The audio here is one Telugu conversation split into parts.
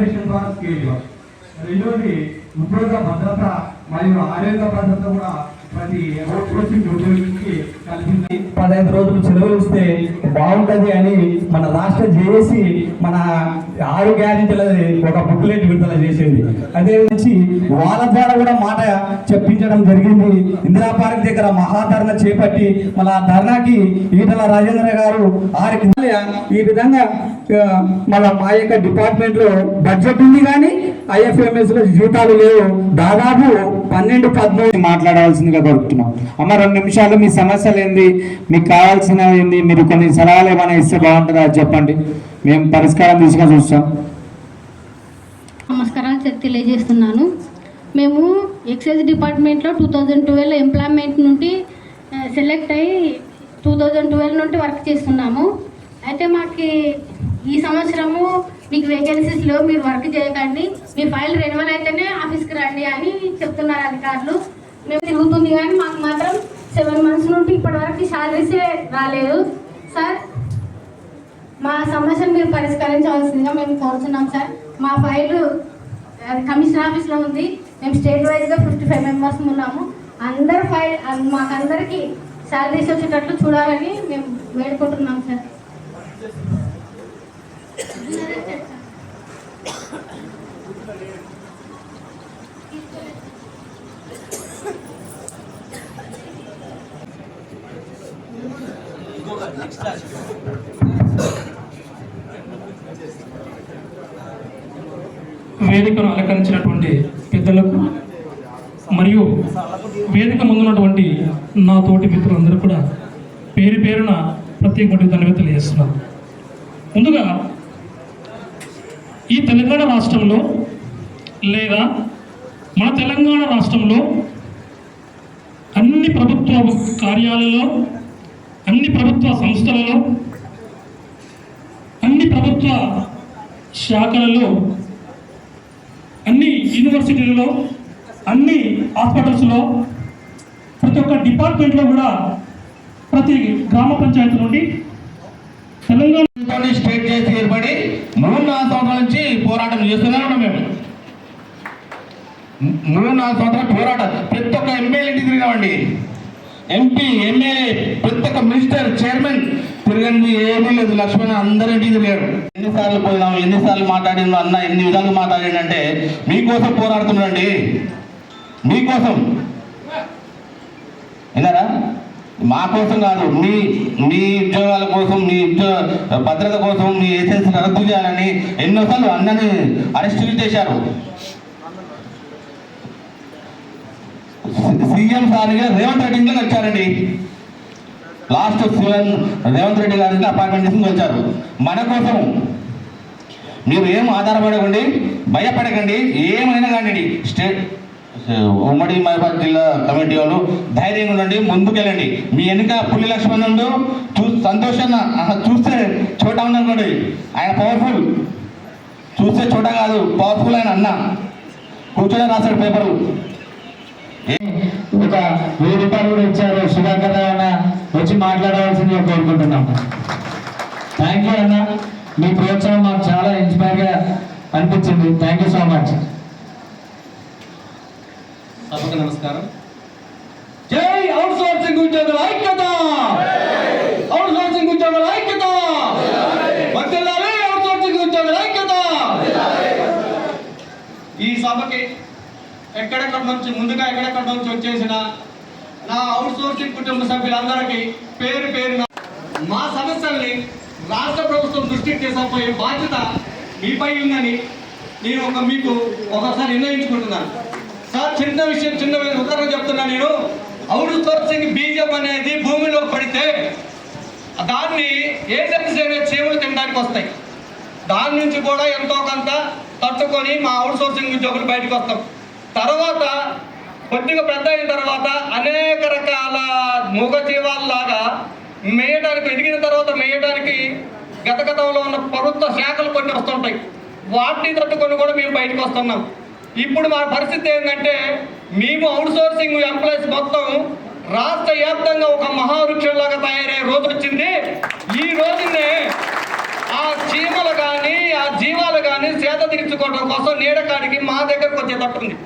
కార్పొరేషన్ ద్వారా స్కేల్ రెండోది ఉద్యోగ భద్రత మరియు ఆరోగ్య భద్రత కూడా ప్రతి పదహైదు రోజులు సెలవులు ఇస్తే బాగుంటుంది అని మన రాష్ట్ర జేఏసి మన ఆరు గ్యారెంటీలది ఒక బుక్లెట్ విడుదల చేసింది. అదే నుంచి వాళ్ళ ద్వారా కూడా మాట చెప్పించడం జరిగింది. ఇందిరా పార్క్ దగ్గర మహాధరణ చేపట్టి మన ధర్నాకి ఈటల రాజేంద్ర గారు ఆరు ఈ విధంగా మన మా యొక్క డిపార్ట్మెంట్లో బడ్జెట్ ఉంది కానీ ఐఎఫ్ఎంఎస్లో జీతాలు లేవు. దాదాపు పన్నెండు పద్మూడు మాట్లాడవలసిందిగా కోరుతున్నాం. అమ్మ రెండు నిమిషాలు మీ సమస్యలు ఏంది? మీకు కావాల్సిన ఏంది? మీరు కొన్ని సలహాలు ఏమైనా ఇస్తే బాగుంటుందా చెప్పండి. మేము పరిష్కారం తీసుకొని చూస్తాం. నమస్కారాలు తెలియజేస్తున్నాను. మేము ఎక్సైజ్ డిపార్ట్మెంట్లో టూ థౌజండ్ ట్వెల్వ్ ఎంప్లాయ్మెంట్ నుండి సెలెక్ట్ అయ్యి టూ థౌజండ్ ట్వెల్వ్ నుండి వర్క్ చేస్తున్నాము. అయితే మాకు ఈ సంవత్సరము మీకు వేకెన్సీస్ మీరు వర్క్ చేయకండి. మీ ఫైల్ రెన్యువల్ అయితేనే ఆఫీస్కి రండి అని చెప్తున్నారు అధికారులు. మేము తిరుగుతుంది కానీ మాకు మాత్రం సెవెన్ మంత్స్ నుండి ఇప్పటి వరకు శాలరీసే రాలేదు. సార్ మా సమస్యను మీరు పరిష్కరించవలసిందిగా మేము కోరుతున్నాం సార్ మా ఫైల్ కమిషనర్ ఆఫీస్లో ఉంది. మేము స్టేట్ వైజ్గా ఫిఫ్టీ ఫైవ్ మెంబర్స్ ఉన్నాము. అందరు ఫైల్ మాకందరికీ శాలరీస్ వచ్చేటట్లు చూడాలని మేము వేడుకుంటున్నాం సార్ వేదికను అలంకరించినటువంటి పెద్దలకు మరియు వేదిక ముందున్నటువంటి నా తోటి మిత్రులందరూ కూడా పేరు పేరున ప్రత్యేకమైన ధన్యవాదాలు తెలియజేస్తున్నాను. ముందుగా తెలంగాణ రాష్ట్రంలో లేదా మన తెలంగాణ రాష్ట్రంలో అన్ని ప్రభుత్వ కార్యాలలో అన్ని ప్రభుత్వ సంస్థలలో అన్ని ప్రభుత్వ శాఖలలో అన్ని యూనివర్సిటీలలో అన్ని హాస్పిటల్స్లో ప్రతి ఒక్క డిపార్ట్మెంట్లో కూడా ప్రతి గ్రామ పంచాయతీ నుండి తెలంగాణ స్టేట్ చేసి ఏర్పడి మూడు నుంచి పోరాటం చేస్తూనే ఉన్నాం మేము. మూడు నాలుగు సంవత్సరాల పోరాటం ప్రతి ఒక్క ఎమ్మెల్యే తిరిగినామండి. ఎంపీ ఎమ్మెల్యే ప్రతి ఒక్క మినిస్టర్ చైర్మన్ తిరగండి ఏమీ లేదు. లక్ష్మణ్ అందరి ఇంటికి తిరిగాడు. ఎన్నిసార్లు పోయినాం ఎన్నిసార్లు మాట్లాడిన అన్న ఎన్ని విధాలు మాట్లాడిండంటే మీకోసం పోరాడుతున్నాడండి. మీకోసం. విన్నారా? మా కోసం కాదు మీ మీ ఉద్యోగాల కోసం మీ ఉద్యోగ భద్రత కోసం మీ ఏజెన్సీ రద్దు చేయాలని ఎన్నోసార్లు అన్నని అరెస్టులు చేశారు. సీఎం సార్గా రేవంత్ రెడ్డి ఇంట్లోకి వచ్చారండి. లాస్ట్ సీఎం రేవంత్ రెడ్డి గారికి అపార్ట్మెంట్ తీసుకుని వచ్చారు. మన కోసం మీరు ఏం ఆధారపడకండి భయపడకండి ఏమైనా కానీ స్టేట్ ఉమ్మడి మహబాద్ జిల్లా కమిటీ వాళ్ళు ధైర్యంగా ఉండండి ముందుకెళ్ళండి. మీ వెనుక పుల్లి లక్ష్మణుడు చూ సంతోషాన్ని ఆహా, చూస్తే చోట ఉందనుకోండి ఆయన పవర్ఫుల్ చూస్తే చోట కాదు పవర్ఫుల్ ఆయన అన్న. కూర్చొని రాశాడు పేపర్లు. ఒక వెయ్యి రూపాయలు కూడా ఇచ్చారు సుధాకర్ అన్న వచ్చి మాట్లాడవలసిందిగా కోరుకుంటున్నాం. థ్యాంక్ యూ అన్న. మీ ప్రోత్సాహం మాకు చాలా ఇన్స్పైర్గా అనిపించింది. థ్యాంక్ యూ సో మచ్ సభకు నమస్కారం. జై అవుట్ సోర్సింగ్ ఉద్యోగుల ఐక్యత! అవుట్ సోర్సింగ్ ఉద్యోగుల ఐక్యత! వర్ధిల్లాలి అవుట్ సోర్సింగ్ ఉద్యోగుల ఐక్యత! ఈ సభకి ఎక్కడెక్కడ నుంచి ముందుగా ఎక్కడెక్కడ నుంచి వచ్చేసిన నా అవుట్ సోర్సింగ్ కుటుంబ సభ్యులందరికీ పేరు పేరున మా సమస్యల్ని రాష్ట్ర ప్రభుత్వం దృష్టికి తీసుకుపోయే బాధ్యత మీపై ఉందని నేను ఒక మీకు ఒకసారి నిర్ణయించుకుంటున్నాను. సార్ చిన్న విషయం చిన్న ఉదాహరణ చెప్తున్నా నేను. అవుట్ సోర్సింగ్ బీజం అనేది భూమిలో పడితే దాన్ని ఏజెన్సీ అనే చీమలు తినడానికి వస్తాయి. దాని నుంచి కూడా ఎంతో కొంత తట్టుకొని మా అవుట్ సోర్సింగ్ ఉద్యోగులు బయటకు వస్తాం తర్వాత కొద్దిగా పెద్ద అయిన తర్వాత అనేక రకాల మూగజీవాల్లాగా మేయడానికి ఎదిగిన తర్వాత మేయడానికి గతగతంలో ఉన్న ప్రభుత్వ శాఖలు కొన్ని వస్తుంటాయి. వాటిని తట్టుకొని కూడా మేము బయటకు వస్తున్నాం. ఇప్పుడు మా పరిస్థితి ఏంటంటే మేము అవుట్సోర్సింగ్ ఎంప్లాయీస్ మొత్తం రాష్ట్ర వ్యాప్తంగా ఒక మహావృక్షంలాగా తయారయ్యే రోజు వచ్చింది. ఈ రోజునే ఆ చీమలు కానీ ఆ జీవాలు కానీ సేద తీర్చుకోవడం కోసం నీడకాడికి మా దగ్గరకు వచ్చేటట్టుంది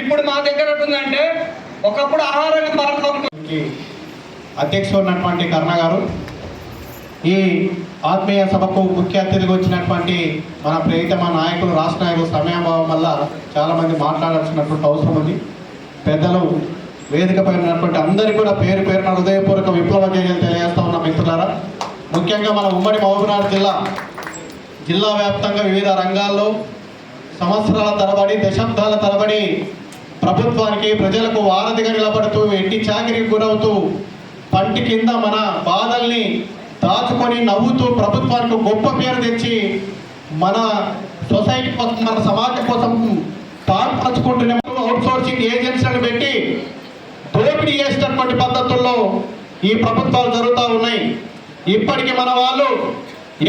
ఇప్పుడు మా దగ్గర ఎట్టుందంటే ఒకప్పుడు ఆహారంగా మార్గం అధ్యక్షుడు ఉన్నటువంటి కర్ణ గారు ఈ ఆత్మీయ సభకు ముఖ్య అతిథిగా వచ్చినటువంటి మన ప్రియతమ నాయకులు రాష్ట్ర నాయకులు సమయాభావం వల్ల చాలామంది మాట్లాడాల్సినటువంటి అవసరం ఉంది. పెద్దలు వేదికపై ఉన్నటువంటి అందరికీ కూడా పేరు పేరున హృదయపూర్వక విప్లవ చర్యలు తెలియజేస్తా ఉన్న మిత్రులారా ముఖ్యంగా మన ఉమ్మడి మహబూబ్నగర్ జిల్లా జిల్లా వ్యాప్తంగా వివిధ రంగాల్లో సంవత్సరాల తరబడి దశాబ్దాల తరబడి ప్రభుత్వానికి ప్రజలకు వారధిగా నిలబడుతూ ఎట్టి చాకిరికి గురవుతూ పంటి కింద మన బాధల్ని దాచుకొని నవ్వుతూ ప్రభుత్వానికి గొప్ప పేరు తెచ్చి మన సొసైటీ కోసం మన సమాజం కోసం పాల్పంచుకుంటున్న అవుట్సోర్సింగ్ ఏజెన్సీలను పెట్టి దోపిడీ చేసినటువంటి పద్ధతుల్లో ఈ ప్రభుత్వాలు జరుగుతూ ఉన్నాయి. ఇప్పటికి మన వాళ్ళు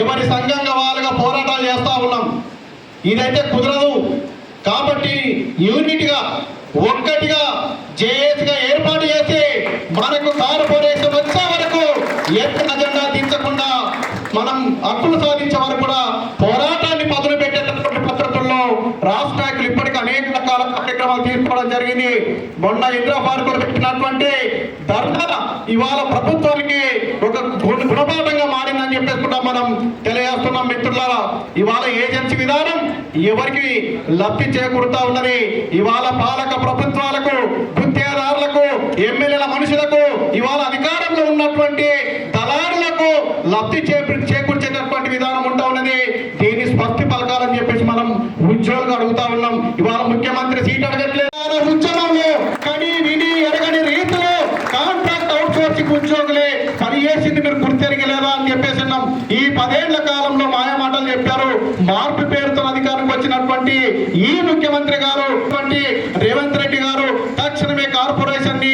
ఎవరి సంఘంగా వాళ్ళుగా పోరాటాలు చేస్తూ ఉన్నాం. ఇదైతే కుదరదు. కాబట్టి యూనిట్గా ఒక్కటిగా జే హక్కులు సాధించే వారు కూడా పోరాటాన్ని పదులు పెట్టేటటువంటి పద్ధతుల్లో రాష్ట్ర నాయకులు ఇప్పటికీ అనేక రకాల కార్యక్రమాలు తీసుకోవడం జరిగింది. మొన్న ఇందిరా పార్క్ పెట్టినటువంటి ధర్నా ఇవాళ ప్రభుత్వానికి ఒక గుణపాఠంగా మారిందని చెప్పేసి కూడా మనం తెలియజేస్తున్నాం మిత్రులారా. ఇవాళ ఏజెన్సీ విధానం ఎవరికి లబ్ధి చేకూరుతా ఉన్నది? ఇవాళ పాలక ప్రభుత్వాలకు గుత్తేదారులకు ఎమ్మెల్యేల మనుషులకు ఇవాళ అధికారంలో ఉన్నటువంటి దళారులకు లబ్ధి చే చేకూర్చేటటువంటి విధానం ఉంటా ఉన్నది దీన్ని స్పష్టి పలకాలని చెప్పేసి మనం ఉద్యోగులు అడుగుతా ఉన్నాం ఇవాళ ముఖ్యమంత్రి సీట్ అడగట్లేదు ఉద్యమంలో కని విని ఎరగని రీతిలో కాంట్రాక్ట్ అవుట్ సోర్సింగ్ ఉద్యోగులే పని చేసింది మీరు గుర్తెరగలేదా అని చెప్పేసి అన్నాం ఈ పదేళ్ళ కాలంలో మాయా మాటలు చెప్పారు మార్పు పేరుతో అధికారం వచ్చినటువంటి ఈ ముఖ్యమంత్రి గారు రేవంత్ రెడ్డి గారు తక్షణమే కార్పొరేషన్ని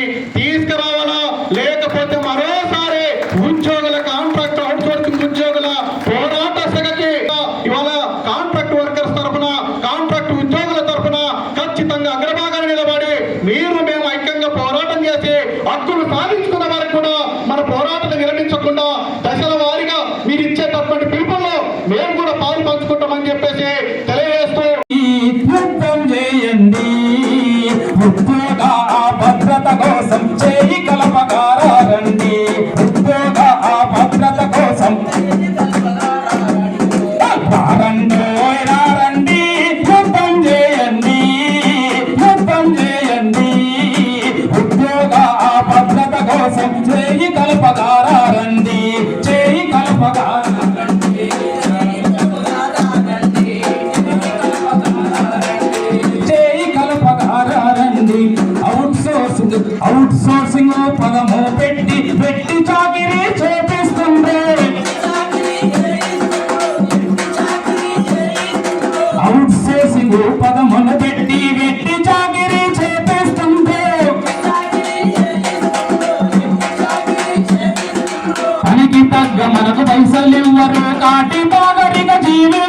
పదము పెట్టి పెట్టి చాకిరి చేపిస్తుండే అవుట్ సోర్సింగ్ పదమును పెట్టి పెట్టి చాకిరి చేపిస్తుండే పనికి తగ్గ మనకు పైసలు ఇవ్వరు కాటి బాగరిగా జీవి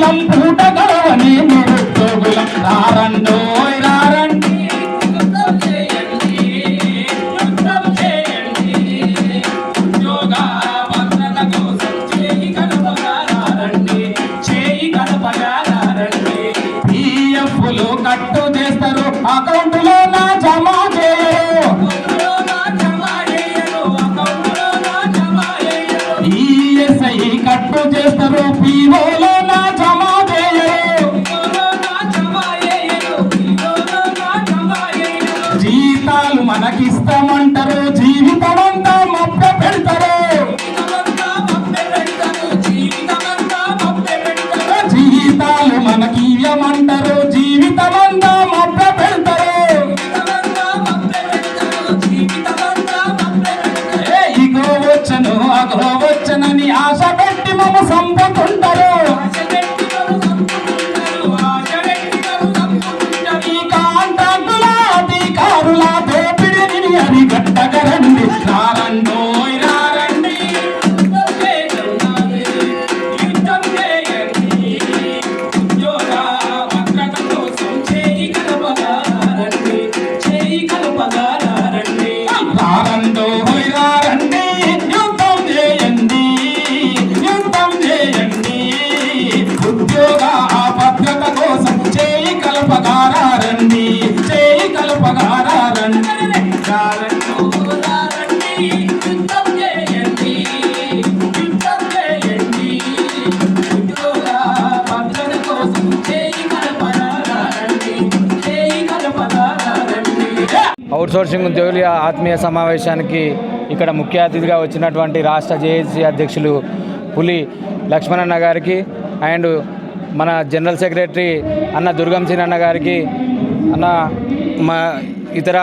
ఉద్యోగస్తులం ఔట్ సోర్సింగ్ చేయి అవుట్సోర్సింగ్ ఉద్యోగుల ఆత్మీయ సమావేశానికి ఇక్కడ ముఖ్య అతిథిగా వచ్చినటువంటి రాష్ట్ర జేఏసీ అధ్యక్షులు పులి లక్ష్మణన్న గారికి అండ్ మన జనరల్ సెక్రటరీ అన్న దుర్గం సింగ్ అన్న గారికి అన్న మా ఇతర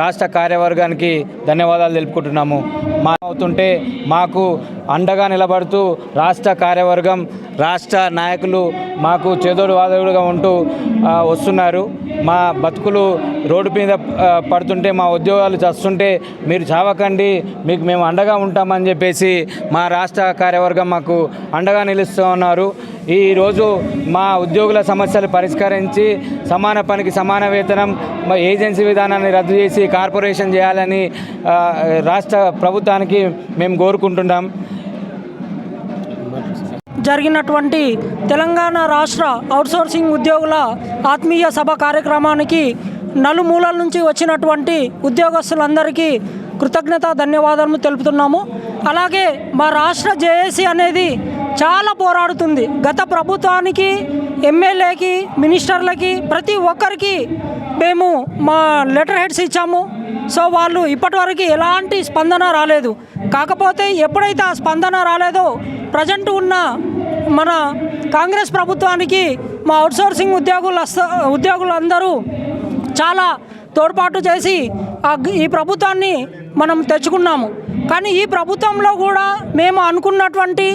రాష్ట్ర కార్యవర్గానికి ధన్యవాదాలు తెలుపుకుంటున్నాము. మా అవుతుంటే మాకు అండగా నిలబడుతూ రాష్ట్ర కార్యవర్గం రాష్ట్ర నాయకులు మాకు చేదోడు వాదోడుగా ఉంటూ వస్తున్నారు. మా బతుకులు రోడ్డు మీద పడుతుంటే మా ఉద్యోగాలు చస్తుంటే మీరు చావకండి మీకు మేము అండగా ఉంటామని చెప్పేసి మా రాష్ట్ర కార్యవర్గం మాకు అండగా నిలుస్తూ ఉన్నారు. ఈరోజు మా ఉద్యోగుల సమస్యలు పరిష్కరించి సమాన పనికి సమాన వేతనం మా ఏజెన్సీ విధానాన్ని రద్దు చేసి కార్పొరేషన్ చేయాలని రాష్ట్ర ప్రభుత్వానికి మేము కోరుకుంటున్నాం. జరిగినటువంటి తెలంగాణ రాష్ట్ర అవుట్సోర్సింగ్ ఉద్యోగుల ఆత్మీయ సభ కార్యక్రమానికి నలుమూలల నుంచి వచ్చినటువంటి ఉద్యోగస్తులందరికీ కృతజ్ఞత ధన్యవాదాలు తెలుపుతున్నాము. అలాగే మా రాష్ట్ర జేఏసీ అనేది చాలా పోరాడుతుంది. గత ప్రభుత్వానికి ఎమ్మెల్యేకి మినిస్టర్లకి ప్రతి ఒక్కరికి మేము మా లెటర్ హెడ్స్ ఇచ్చాము. సో వాళ్ళు ఇప్పటివరకు ఎలాంటి స్పందన రాలేదు. కాకపోతే ఎప్పుడైతే ఆ స్పందన రాలేదో ప్రజెంట్ ఉన్న మన కాంగ్రెస్ ప్రభుత్వానికి మా అవుట్సోర్సింగ్ ఉద్యోగులు ఉద్యోగులందరూ చాలా తోడ్పాటు చేసి ఈ ప్రభుత్వాన్ని మనం తెచ్చుకున్నాము. కానీ ఈ ప్రభుత్వంలో కూడా మేము అనుకున్నటువంటి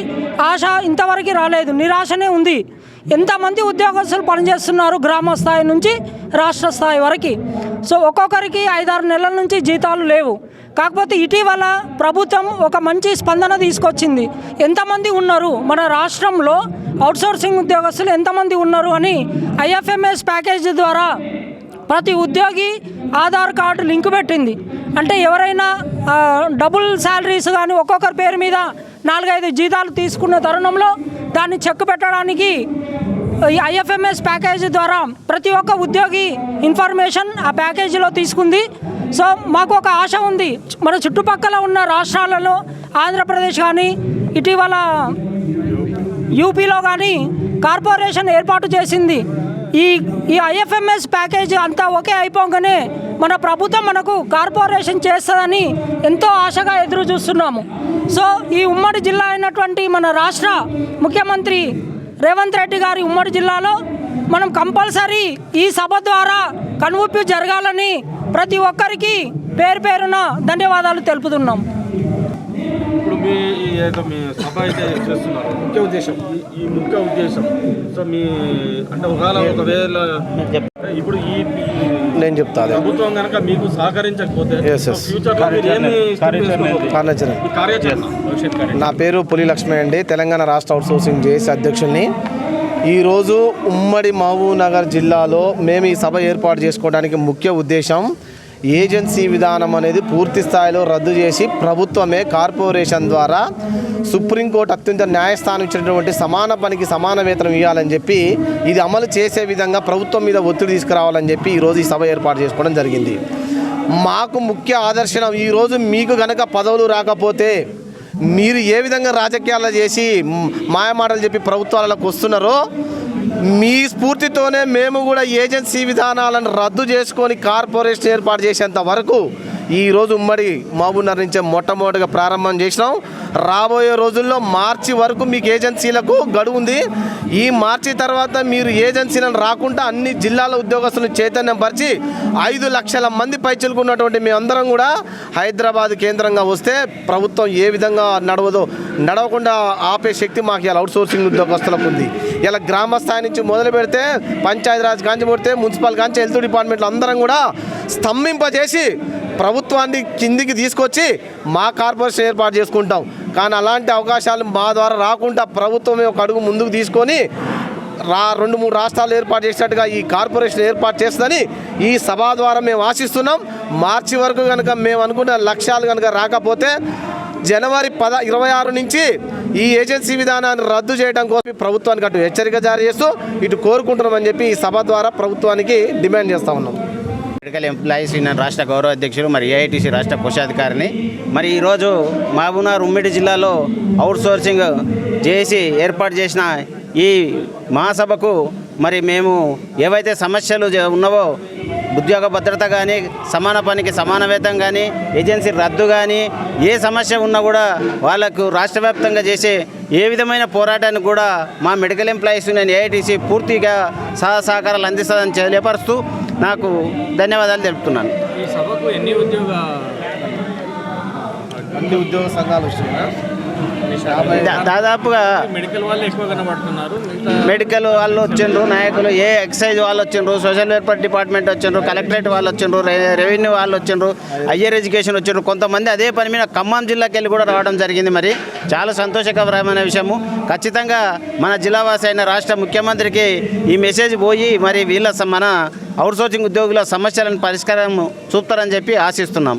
ఆశ ఇంతవరకు రాలేదు. నిరాశనే ఉంది. ఎంతమంది ఉద్యోగస్తులు పనిచేస్తున్నారు గ్రామ స్థాయి నుంచి రాష్ట్ర స్థాయి వరకు? సో ఒక్కొక్కరికి ఐదారు నెలల నుంచి జీతాలు లేవు. కాకపోతే ఇటీవల ప్రభుత్వం ఒక మంచి స్పందన తీసుకొచ్చింది. ఎంతమంది ఉన్నారు? మన రాష్ట్రంలో అవుట్సోర్సింగ్ ఉద్యోగస్తులు ఎంతమంది ఉన్నారు అని ఐఎఫ్ఎంఎస్ ప్యాకేజీ ద్వారా ప్రతి ఉద్యోగి ఆధార్ కార్డు లింక్ పెట్టింది. అంటే ఎవరైనా డబుల్ శాలరీస్ కానీ ఒక్కొక్కరి పేరు మీద నాలుగైదు జీతాలు తీసుకున్న తరుణంలో దాన్ని చెక్ పెట్టడానికి ఈ ఐఎఫ్ఎంఎస్ ప్యాకేజీ ద్వారా ప్రతి ఒక్క ఉద్యోగి ఇన్ఫర్మేషన్ ఆ ప్యాకేజీలో తీసుకుంది. సో మాకు ఒక ఆశ ఉంది. మన చుట్టుపక్కల ఉన్న రాష్ట్రాలలో ఆంధ్రప్రదేశ్ కానీ ఇటీవల యూపీలో కానీ కార్పొరేషన్ ఏర్పాటు చేసింది. ఈ ఈ ఐఎఫ్ఎంఎస్ ప్యాకేజీ అంతా ఒకే అయిపోగానే మన ప్రభుత్వం మనకు కార్పొరేషన్ చేస్తుందని ఎంతో ఆశగా ఎదురు చూస్తున్నాము. సో ఈ ఉమ్మడి జిల్లా అయినటువంటి మన రాష్ట్ర ముఖ్యమంత్రి రేవంత్ రెడ్డి గారి ఉమ్మడి జిల్లాలో మనం కంపల్సరీ ఈ సభ ద్వారా కనువిప్పు జరగాలని ప్రతి ఒక్కరికి పేరు పేరున ధన్యవాదాలు తెలుపుతున్నాం. ఇప్పుడు మీ ఈ యొక్క మీ సభ అయితే చేస్తున్నారు. ముఖ్య ఉద్దేశం. ఈ ముఖ్య ఉద్దేశం. సో మీ అంటే ఒకవేళ ఒకవేళ ఇప్పుడు ఈ నేను చెప్తా అదే. ప్రభుత్వం కనుక మీకు సహకరించకపోతే Yes, yes. ఫ్యూచర్లో మీరు ఏమి step తీసుకోబోతున్నారు? కార్యాచరణ. ఈ కార్యాచరణ. భవిష్యత్ కార్యాచరణ. నా పేరు పులి లక్ష్మి అండి. తెలంగాణ రాష్ట్ర అవుట్సోర్సింగ్ జేఏసీ అధ్యక్షుడిని ఈరోజు ఉమ్మడి మహబూబ్ నగర్ జిల్లాలో మేము ఈ సభ ఏర్పాటు చేసుకోవడానికి ముఖ్య ఉద్దేశం ఏజెన్సీ విధానం అనేది పూర్తి స్థాయిలో రద్దు చేసి ప్రభుత్వమే కార్పొరేషన్ ద్వారా సుప్రీంకోర్టు అత్యంత న్యాయస్థానం ఇచ్చినటువంటి సమాన పనికి సమాన వేతనం ఇవ్వాలని చెప్పి ఇది అమలు చేసే విధంగా ప్రభుత్వం మీద ఒత్తిడి తీసుకురావాలని చెప్పి ఈరోజు ఈ సభ ఏర్పాటు చేసుకోవడం జరిగింది. మాకు ముఖ్య ఆదర్శనం ఈరోజు మీకు గనక పదవులు రాకపోతే మీరు ఏ విధంగా రాజకీయాలు చేసి మాయమాటలు చెప్పి ప్రభుత్వాలకు వస్తున్నారో మీ స్ఫూర్తితోనే మేము కూడా ఏజెన్సీ విధానాలను రద్దు చేసుకొని కార్పొరేషన్ ఏర్పాటు చేసేంత వరకు ఈరోజు ఉమ్మడి మహబూబ్నగర్ నుంచే మొట్టమొదటిగా ప్రారంభం చేసినాం. రాబోయే రోజుల్లో మార్చి వరకు మీకు ఏజెన్సీలకు గడువు ఉంది. ఈ మార్చి తర్వాత మీరు ఏజెన్సీలను రాకుండా అన్ని జిల్లాల ఉద్యోగస్తులను చైతన్యం పరిచి ఐదు లక్షల మంది పైచలుకున్నటువంటి మేమందరం కూడా హైదరాబాద్ కేంద్రంగా వస్తే ప్రభుత్వం ఏ విధంగా నడవదో నడవకుండా ఆపే శక్తి మాకు ఇలా అవుట్ సోర్సింగ్ ఉద్యోగస్తులకు ఉంది. ఇలా గ్రామ స్థాయి నుంచి మొదలు పెడితే పంచాయతీరాజ్ కాంచి పెడితే మున్సిపల్ కాంచి హెల్త్ డిపార్ట్మెంట్లు అందరం కూడా స్తంభింపజేసి ప్రభుత్వాన్ని కిందికి తీసుకొచ్చి మా కార్పొరేషన్ ఏర్పాటు చేసుకుంటాం. కానీ అలాంటి అవకాశాలు మా ద్వారా రాకుండా ప్రభుత్వమే ఒక అడుగు ముందుకు తీసుకొని రా రెండు మూడు రాష్ట్రాలు ఏర్పాటు చేసినట్టుగా ఈ కార్పొరేషన్ ఏర్పాటు చేస్తుందని ఈ సభ ద్వారా మేము ఆశిస్తున్నాం. మార్చి వరకు కనుక మేము అనుకున్న లక్ష్యాలు కనుక రాకపోతే జనవరి పద ఇరవై ఆరు నుంచి ఈ ఏజెన్సీ విధానాన్ని రద్దు చేయడం కోసం ప్రభుత్వానికి అటు హెచ్చరిక జారీ చేస్తూ ఇటు కోరుకుంటున్నామని చెప్పి ఈ సభ ద్వారా ప్రభుత్వానికి డిమాండ్ చేస్తా ఉన్నాం. మెడికల్ ఎంప్లాయీస్ యూనియన్ రాష్ట్ర గౌరవ అధ్యక్షుడు మరి ఏఐటీసీ రాష్ట్ర కోశాధికారిని. మరి ఈరోజు మహబూబ్నగర్ ఉమ్మడి జిల్లాలో అవుట్సోర్సింగ్ చేసి ఏర్పాటు చేసిన ఈ మహాసభకు మరి మేము ఏవైతే సమస్యలు ఉన్నావో ఉద్యోగ భద్రత కానీ సమాన పనికి సమాన వేతం కానీ ఏజెన్సీ రద్దు కానీ ఏ సమస్య ఉన్నా కూడా వాళ్ళకు రాష్ట్ర వ్యాప్తంగా చేసే ఏ విధమైన పోరాటానికి కూడా మా మెడికల్ ఎంప్లాయీస్ నేను ఏఐటీసీ పూర్తిగా సహా సహకారాలు అందిస్తుందని తెలియపరుస్తూ నాకు ధన్యవాదాలు తెలుపుతున్నాను. ఈ సభకు ఎన్ని ఉద్యోగ అన్ని ఉద్యోగ సంఘాలు దా- దాదాపుగా మెడికల్ వాళ్ళు ఎక్కువ కనబడుతున్నారు. మెడికల్ వాళ్ళు వచ్చిండ్రు నాయకులు ఏ ఎక్సైజ్ వాళ్ళు వచ్చిండ్రు సోషల్ వెల్ఫేర్ డిపార్ట్మెంట్ వచ్చిండ్రు కలెక్టరేట్ వాళ్ళు వచ్చిండ్రు రెవెన్యూ వాళ్ళు వచ్చిండ్రు హయ్యర్ ఎడ్యుకేషన్ వచ్చిండ్రు కొంతమంది అదే పని మీద ఖమ్మం జిల్లాకి వెళ్ళి కూడా రావడం జరిగింది మరి. చాలా సంతోషకరమైన విషయము. ఖచ్చితంగా మన జిల్లావాసి అయిన రాష్ట్ర ముఖ్యమంత్రికి ఈ మెసేజ్ పోయి మరి వీళ్ళ మన అవుట్సోర్సింగ్ ఉద్యోగుల సమస్యలను పరిష్కారం చూపుతారని చెప్పి ఆశిస్తున్నాం.